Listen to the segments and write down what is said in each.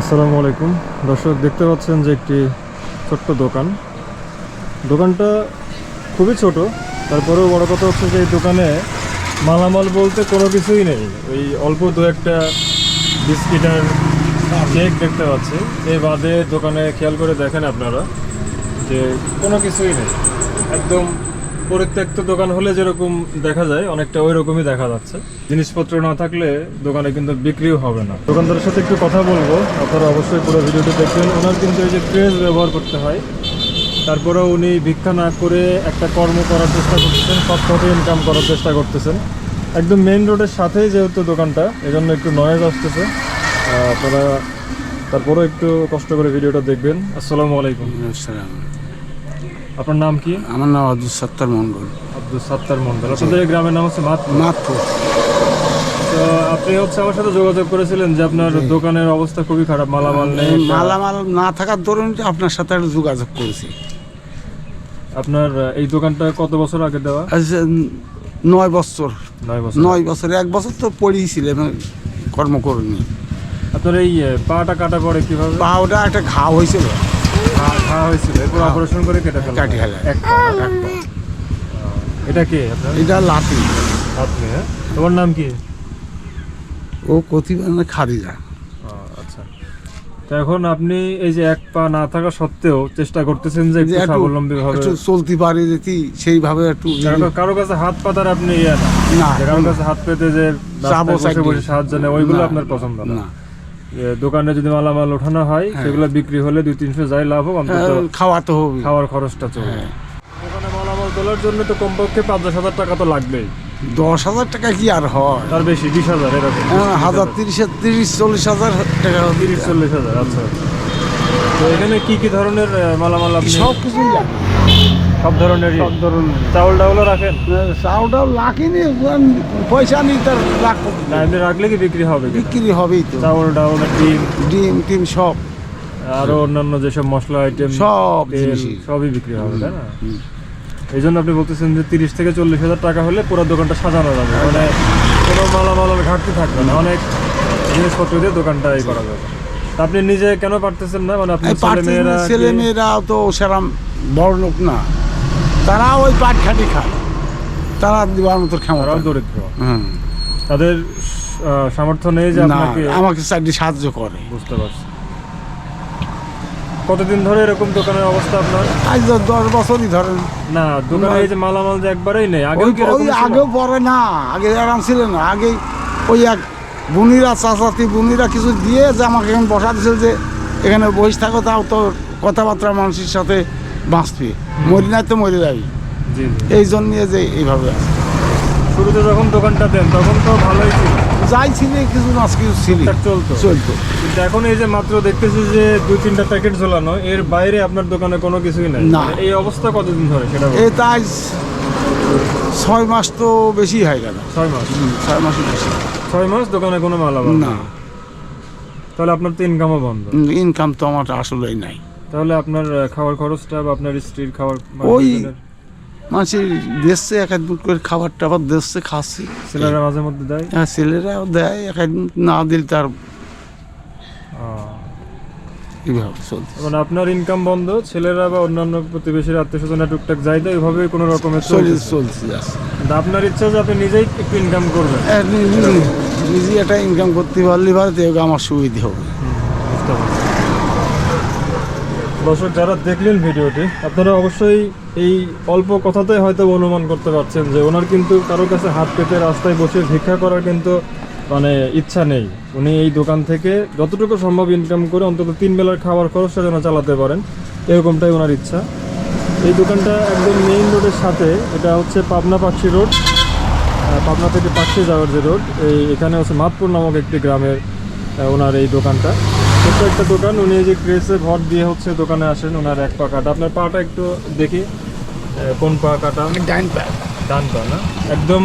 আসসালামু আলাইকুম। দর্শক, দেখতে পাচ্ছেন যে একটি ছোট্ট দোকান। দোকানটা খুবই ছোট। তারপরেও বড় কথা হচ্ছে যে এই দোকানে মালামাল বলতে কোনো কিছুই নেই। ওই অল্প দু একটা বিস্কিট আর কেক দেখতে পাচ্ছি। এই বাদে দোকানে খেয়াল করে দেখেন আপনারা যে কোনো কিছুই নেই। একদম পরিত্যক্ত দোকান হলে যেরকম দেখা যায়, অনেকটা ওই রকমই দেখা যাচ্ছে। জিনিসপত্র না থাকলে দোকানে কিন্তু বিক্রিও হবে না। দোকানদারের সাথে একটু কথা বলব। আপনারা অবশ্যই পুরো ভিডিওটি দেখবেন। ওনার কিন্তু এই যে ক্রেজ ব্যবহার করতে হয়। তারপরেও উনি ভিক্ষা না করে একটা কর্ম করার চেষ্টা করতেছেন সৎ পথে ইনকাম করার চেষ্টা করতেছেন। একদম মেইন রোডের সাথেই যেহেতু দোকানটা, এজন্য একটু নয়েজ আসতেছে। আপনারা তারপরেও একটু কষ্ট করে ভিডিওটা দেখবেন। আসসালামু আলাইকুম। আসসালাম। আপনার নাম কি? আমার নাম আব্দুল সত্তার মন্ডল আব্দুল সাত্তার মন্ডল আপনাদের এই গ্রামের নাম হচ্ছে মাতপুর। তো আপনি হচ্ছে আমার সাথে যোগাযোগ করেছিলেন যে আপনার দোকানের অবস্থা খুবই খারাপ মালামাল নেই মালামাল না থাকার দরুন আপনার সাথে একটা যোগাযোগ করেছি। আপনার এই দোকানটা কত বছর আগে দেওয়া? নয় বছর। নয় বছর। নয় বছর এক বছর তো পড়িয়েছিলাম কর্ম করিনি। আপনার এই পাটা কাটা পড়ে কীভাবে? পাওটা একটা ঘাও হয়েছিল। ঘা- ঘা হয়েছিল। এরপর অপারেশন করে কেটে ফেলা কাটি ফেলা। এক পা না? এটা কে? আপনার? এটা লাতি। আপনি হ্যাঁ? তোমার নাম কি? ও কতিবার খাদিজা। আচ্ছা। তো এখন আপনি এই যে এক পা না থাকা সত্ত্বেও চেষ্টা করতেছেন যে একটু স্বাবলম্বী হবে একটু চলতে পারি যেটি সেইভাবে একটু কারো- কারও কাছে হাত পাতার আপনি ইয়ে না। না। কারও কাছে হাত পেতে যে বসে সাহায্য নেয় ওইগুলো আপনার পছন্দ না। দোকানে যদি মালামাল ওঠানো হয় হ্যাঁ। সেগুলো বিক্রি হলে দুই তিনশো যাই লাভ হোক অন্তত হ্যাঁ, খাওয়া তো হবে খাওয়ার খরচটা চলবে হ্যাঁ। দোকানে মালামাল তোলার জন্য তো কমপক্ষে পাঁচ দশ হাজার টাকা তো লাগবেই। দশ হাজার টাকা কি আর হয়? তার বেশি বিশ হাজার এরকম। হ্যাঁ, হাজার তিরিশ তিরিশ চল্লিশ হাজার টাকা তিরিশ চল্লিশ হাজার আচ্ছা। তো এখানে কি কি ধরনের মালামাল আপনি সব কিছুই লাগে। সব ধরনেরই সব ধরনের। চাউল ডাউলও রাখেন চাউটাও লাখিনি পয়সা নেই তার না এমনি রাখলে কি বিক্রি হবে? বিক্রি হবেই তো। চাউল ডাউল ডিম ডিম টিম সব। আরও অন্যান্য যেসব মশলা আইটেম সব সবই বিক্রি হবে তাই না? এই জন্য আপনি বলতেছেন যে তিরিশ থেকে চল্লিশ হাজার টাকা হলে পুরো দোকানটা সাজানো যাবে। মানে কোনো মালামালের ঘাটতি থাকবে না। অনেক জিনিসপত্র দিয়ে দোকানটা এই করা যাবে। তা আপনি নিজে কেন পারতেছেন না? মানে আপনি এই ছেলে মেয়েরা ছেলে মেয়েরা তো সেরাম বড় লোক না। তারা ওই পাট খাটি খায়। তারা দিবার মতো ক্ষমতা। তারাও দরিদ্র। হুম। তাদের সামর্থ্য নেই যে না আপনাকে আমাকে চাকরি সাহায্য করে। বুঝতে পারছি। কতদিন ধরে এরকম দোকানের অবস্থা আপনার? আজ তো দশ বছরই ধরেন। না দোকানে এই যে মালামাল যে একবারেই নেই আগেও ওই কি এরকম ওই ছিল? আগেও পরে না আগে আরাম ছিল না। আগে ওই এক বুনিরা চাচাতি বুনিরা কিছু দিয়ে যে আমাকে এখানে বসা দিছিল যে এখানে বসে থাকো তাও তো কথাবার্তা মানুষের সাথে বাঁচবে মরি না তো মরে যাবি। এই জন্য যে এইভাবে আছে। শুরুতে যখন দোকানটা দেন তখন তো ভালোই ছিল। যাই ছিল কিছু নাচ কিছু ছিল। চলতো। চলতো। কিন্তু এখন এই যে মাত্র দেখতেছি যে দুই তিনটা প্যাকেট ঝোলানো এর বাইরে আপনার দোকানে কোনো কিছুই নাই। না। এই অবস্থা কতদিন ধরে সেটা। এ তাই ছয় মাস তো বেশি হয়ে গেল। ছয় মাস? ছয় মাসই বেশি। ছয় মাস দোকানে কোনো মাল না। তাহলে আপনার তো ইনকামও বন্ধ। ইনকাম তো আমার আসলেই নাই। তাহলে আপনার খাওয়ার খরচটা বা আপনার স্ত্রীর খাওয়ার ওই মানুষের দেশে এক এক মুঠ করে খাবার টাবার দেশে খাচ্ছি ছেলেরা মাঝে মধ্যে দেয়? হ্যাঁ ছেলেরাও দেয় এক এক না দিলে তার এইভাবে চলছে। মানে আপনার ইনকাম বন্ধ ছেলেরা বা অন্যান্য প্রতিবেশীর আত্মীয় স্বজনের টুকটাক যাই দেয় ওইভাবে কোনো রকমের চলে চলছে চলছে আপনার ইচ্ছা যে আপনি নিজেই একটু ইনকাম করবেন? নি- নিজে একটা ইনকাম করতে পারলে পারে আমার সুবিধা হবে। বুঝতে পারছি। দর্শক, যারা দেখলেন ভিডিওটি, আপনারা অবশ্যই এই অল্প কথাতেই হয়তো অনুমান করতে পারছেন যে ওনার কিন্তু কারোর কাছে হাত পেতে রাস্তায় বসে ভিক্ষা করার কিন্তু মানে ইচ্ছা নেই। উনি এই দোকান থেকে যতটুকু সম্ভব ইনকাম করে অন্তত তিন বেলার খাবার খরচটা যেন চালাতে পারেন, এরকমটাই ওনার ইচ্ছা। এই দোকানটা একদম মেইন রোডের সাথে, এটা হচ্ছে পাবনা পাকশি রোড। পাবনা থেকে পাকশি যাওয়ার যে রোড এই এখানে হচ্ছে মাতপুর নামক একটি গ্রামের ওনার এই দোকানটা। একটা দোকান উনি যে ক্রেসে ভর দিয়ে হচ্ছে দোকানে আসেন ওনার এক পা কাটা। আপনার পাটা একটু দেখি কোন পা কাটা? ডাইন প্যাক ডান পা না? একদম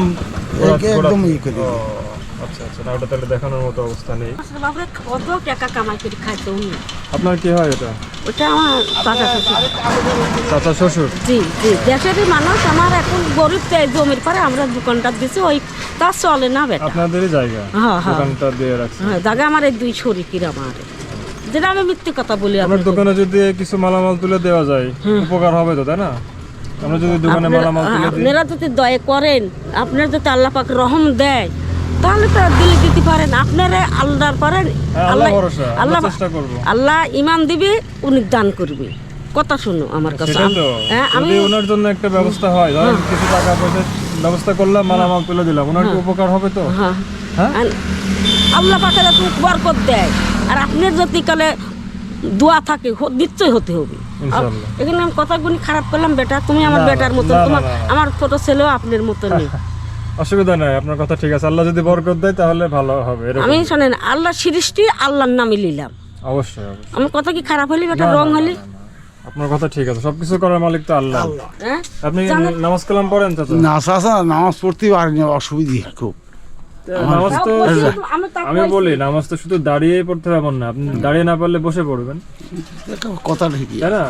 একে একদম ই করে আচ্ছা আচ্ছা। না ওটা তাহলে দেখানোর মতো অবস্থা নেই। বাবুরে কত টাকা কামাই করে খাইতো উনি? আপনার কি হয় এটা? ওটা আমার চাচা শ্বশুর। চাচা শ্বশুর? জি জি। দেশেরই মানুষ আমার এখন গরিব তো জমির পরে আমরা দোকানটা দিছি ওই তার চলে না বেটা। আপনাদেরই জায়গা হ্যাঁ, হ্যাঁ। দোকানটা দিয়ে রাখছে। হ্যাঁ জায়গা আমার এই দুই শরিকির আমার। যেটা আমি মিথ্যে কথা বলি আপনার দোকানে যদি কিছু মালামাল তুলে দেওয়া যায় উপকার হবে তো তাই না? আমরা যদি দোকানে মালামাল তুলে আপনারা যদি দয়া করেন আপনার যদি আল্লাহ পাক রহম দেয় তাহলে তো দিলে দিতে পারেন। আপনারা আল্লাহর পারেন হ্যাঁ, আল্লাহ করব। আল্লাহ ইমান দিবে উনি দান করবে। কথা শুনো আমার কাছে। হ্যাঁ আমি ওনার জন্য একটা ব্যবস্থা হয় ধরেন কিছু টাকা পয়সা ব্যবস্থা করলাম মালামাল তুলে দিলাম ওনার উপকার হবে তো? হ্যাঁ। হ্যাঁ? আল্লাহ পাকে যাতে বরকত দেয়। আর আপনার যদি কালে দোয়া থাকে হ- নিশ্চয়ই হতে হবে। এখানে আমি কথাগুলি খারাপ করলাম বেটা। তুমি আমার বেটার মতো না, না, তোমার আমার ছোট ছেলেও আপনার মতো নেই অসুবিধা নাই আপনার কথা ঠিক আছে। আল্লাহ যদি বরকত দেয় তাহলে ভালো হবে আমি শোনেন আল্লাহ সৃষ্টি আল্লাহর নামে নিলাম। অবশ্যই অবশ্যই। আমার কথা কি খারাপ হলি বেটা রং হলি। আপনার কথা ঠিক আছে সবকিছু করার মালিক তো আল্লাহ। হ্যাঁ? আপনি নামাজ কালাম পড়েন চাচা? না চাষা নামাজ পড়তে পারিনি অসুবিধা খুব। নামাজ তো আমি বলি নামাজ তো শুধু দাঁড়িয়েই পড়তে হবে এমন না। আপনি দাঁড়িয়ে না পারলে বসে পড়বেন। কথা ঠিকই। তাই না?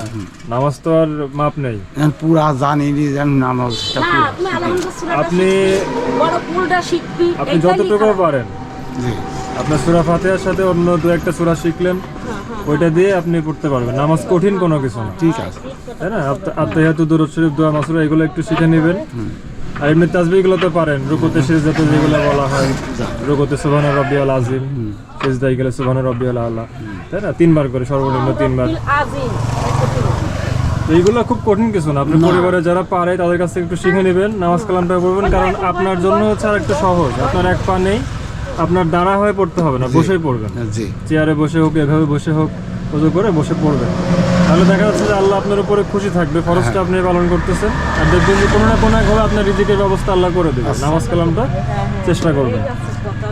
নামাজ তো আর মাপ নেই। পুরা জানি নি যেন নামাজটা না পুরা তুমি আলহামদুলিল্লাহ আপনি বড় পুলটা শিখবি আপনি যতটুকু পারেন। আপনার সুরা ফাতেহার সাথে অন্য দু একটা সুরা শিখলেন ওইটা দিয়ে আপনি পড়তে পারবেন। নামাজ কঠিন কোনো কিছু না। ঠিক আছে। তাই না? আত্মাহিয়াতু দুরুদ শরীফ দোয়া মাসুরা এগুলো একটু শিখে নেবেন। আর এমনি তাসবিহগুলো তো পারেন রুকুতে সিজদাতে যেগুলো বলা হয় রুকুতে সুবহান রাব্বিয়াল আজিম সিজদায় গেলে সুবহান রাব্বিয়াল আলা তাই না? তিনবার করে সর্বনিম্ন তিনবার। এইগুলো খুব কঠিন কিছু না আপনার পরিবারে যারা পারে তাদের কাছ থেকে একটু শিখে নেবেন নামাজ কালামটা পড়বেন কারণ আপনার জন্য হচ্ছে আর একটু সহজ। আপনার এক পা নেই আপনার দাঁড়া হয়ে পড়তে হবে না বসেই পড়বেন। জি। চেয়ারে বসে হোক এভাবে বসে হোক উজু করে বসে পড়বেন তাহলে দেখা যাচ্ছে যে আল্লাহ আপনার উপরে খুশি থাকবে খরচটা আপনি পালন করতেছেন। আর দেখবেন যে কোনো না কোনো একভাবে আপনার রিজিকের ব্যবস্থা আল্লাহ করে দেবে। নামাজ কালামটা চেষ্টা করবেন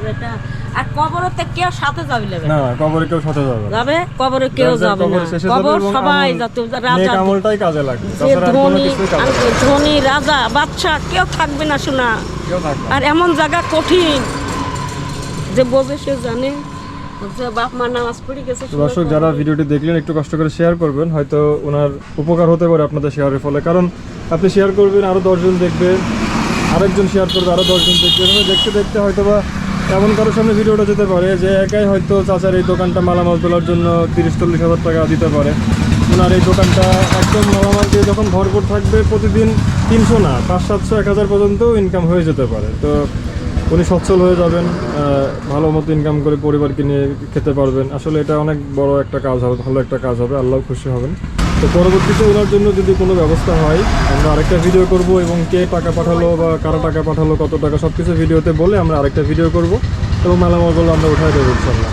বেটা। আর কবরতে কেউ সাথে যাবি না কবরে কেউ সাথে যাবে যাবে? কবরে কেউ যার যার যাবে না। কবর শেষে যাবে কবর এবং সবাই যাতে রাজা আমলটাই কাজে লাগবে যে তাছাড়া আর কোনো ধনী কিছুই কাজে লাগবে আর ধনী রাজা বাদশা কেউ থাকবে না শোনা। না। কেউ থাকবে না। আর এমন জায়গা কঠিন যে বোঝে সে জানে। দর্শক যারা ভিডিওটি দেখলেন একটু কষ্ট করে শেয়ার করবেন হয়তো ওনার উপকার হতে পারে আপনাদের শেয়ারের ফলে। কারণ আপনি শেয়ার করবেন আরও দশজন দেখবে আরেকজন শেয়ার করবে আরও দশজন দেখবে দেখতে দেখতে হয়তো বা এমন কারোর সামনে ভিডিওটা যেতে পারে যে একাই হয়তো চাচার এই দোকানটা মালামাল তোলার জন্য তিরিশ চল্লিশ হাজার টাকা দিতে পারে। ওনার এই দোকানটা একদম মালামাল দিয়ে যখন ভরপুর থাকবে প্রতিদিন তিনশো না পাঁচ সাতশো এক হাজার পর্যন্ত ইনকাম হয়ে যেতে পারে। তো উনি সচ্ছল হয়ে যাবেন ভালো মতো ইনকাম করে পরিবারকে নিয়ে খেতে পারবেন। আসলে এটা অনেক বড় একটা কাজ হবে, ভালো একটা কাজ হবে আল্লাহ খুশি হবেন। তো পরবর্তীতে ওনার জন্য যদি কোনো ব্যবস্থা হয়, আমরা আরেকটা ভিডিও করব এবং কে টাকা পাঠালো বা কারা টাকা পাঠালো, কত টাকা সব কিছু ভিডিওতে বলে আমরা আরেকটা ভিডিও করব এবং মালামালগুলো আমরা উঠাই দেবো ইনশাল্লাহ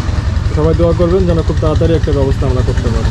সবাই দোয়া করবেন যেন খুব তাড়াতাড়ি একটা ব্যবস্থা আমরা করতে পারি।